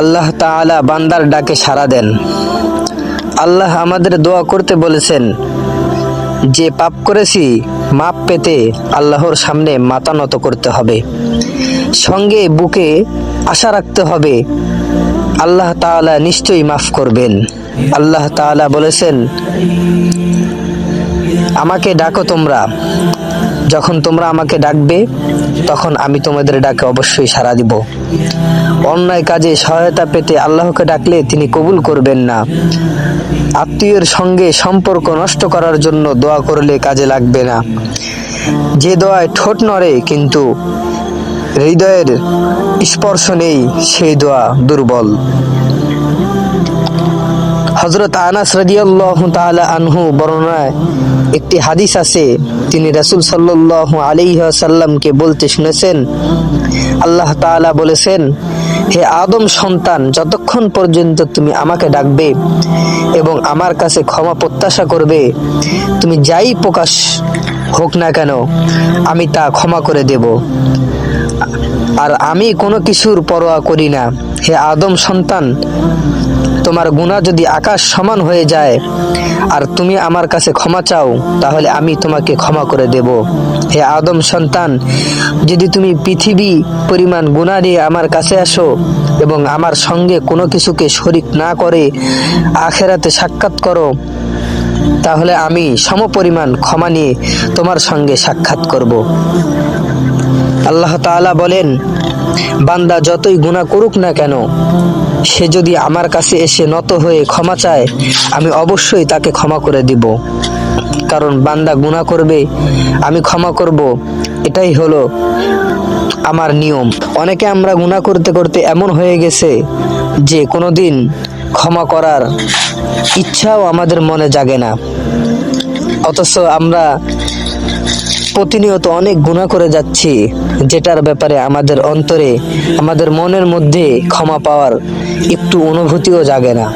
আল্লাহ তাআলা বান্দার ডাকে সাড়া দেন। আল্লাহ আমাদের দোয়া করতে বলেছেন, যে পাপ করেছি, মাপ পেতে আল্লাহর সামনে মাথা নত করতে হবে। সঙ্গে বুকে আশা রাখতে হবে, আল্লাহ তাআলা নিশ্চয়ই মাফ করবেন। আল্লাহ তাআলা বলেছেন, আমাকে ডাকো তোমরা। যখন তোমরা আমাকে ডাকবে, তখন আমি তোমাদের ডাকে অবশ্যই সাড়া দিব। অন্যায় কাজে সহায়তা পেতে আল্লাহকে ডাকলে তিনি কবুল করবেন না। আত্মীয়ের সঙ্গে সম্পর্ক নষ্ট করার জন্য দোয়া করলে কাজে লাগবে না। যে দোয়ায় ঠোঁট নড়ে, কিন্তু হৃদয়ের স্পর্শ নেই, সেই দোয়া দুর্বল। হজরত আনাস রাদিয়াল্লাহ তাআলা আনহু বর্ণনায় একটি হাদিস আছে, তিনি রাসূল সাল্লাল্লাহু আলাইহি সাল্লামকে বলতে শুনেছেন। আল্লাহ তাআলা বলেছেন, হে আদম সন্তান, যতক্ষণ পর্যন্ত তুমি আমাকে ডাকবে এবং আমার কাছে ক্ষমা প্রত্যাশা করবে, তুমি যাই প্রকাশ হোক না কেন, আমি তা ক্ষমা করে দেব। আর আমি কোনো কিছুর পরোয়া করি না। হে আদম সন্তান তোমার গুণা যদি আকাশ সমান হয়ে যায় আর তুমি আমার কাছে ক্ষমা চাও, তাহলে আমি তোমাকে ক্ষমা করে দেব। হে আদম সন্তান, যদি তুমি পৃথিবী পরিমাণ গুণা নিয়ে আমার কাছে আসো এবং আমার সঙ্গে কোনো কিছুকে শরিক না করে আখেরাতে সাক্ষাৎ করো, তাহলে আমি সমপরিমাণ ক্ষমা নিয়ে তোমার সঙ্গে সাক্ষাৎ করব। আল্লাহ তাআলা বলেন, বান্দা যতই গুণা করুক না কেন সে যদি আমার কাছে এসে নত হয়ে ক্ষমা চায়, আমি অবশ্যই তাকে ক্ষমা করে দিব। কারণ বান্দা গুণা করবে, আমি ক্ষমা করব। এটাই হলো আমার নিয়ম। অনেকে আমরা গুণা করতে করতে এমন হয়ে গেছে যে কোনো দিন ক্ষমা করার ইচ্ছাও আমাদের মনে জাগে না। অথচ আমরা প্রতিনিয়ত অনেক গুণা করে যাচ্ছি, যেটার ব্যাপারে আমাদের অন্তরে, আমাদের মনের মধ্যে ক্ষমা পাওয়ার একটু অনুভূতিও জাগে না।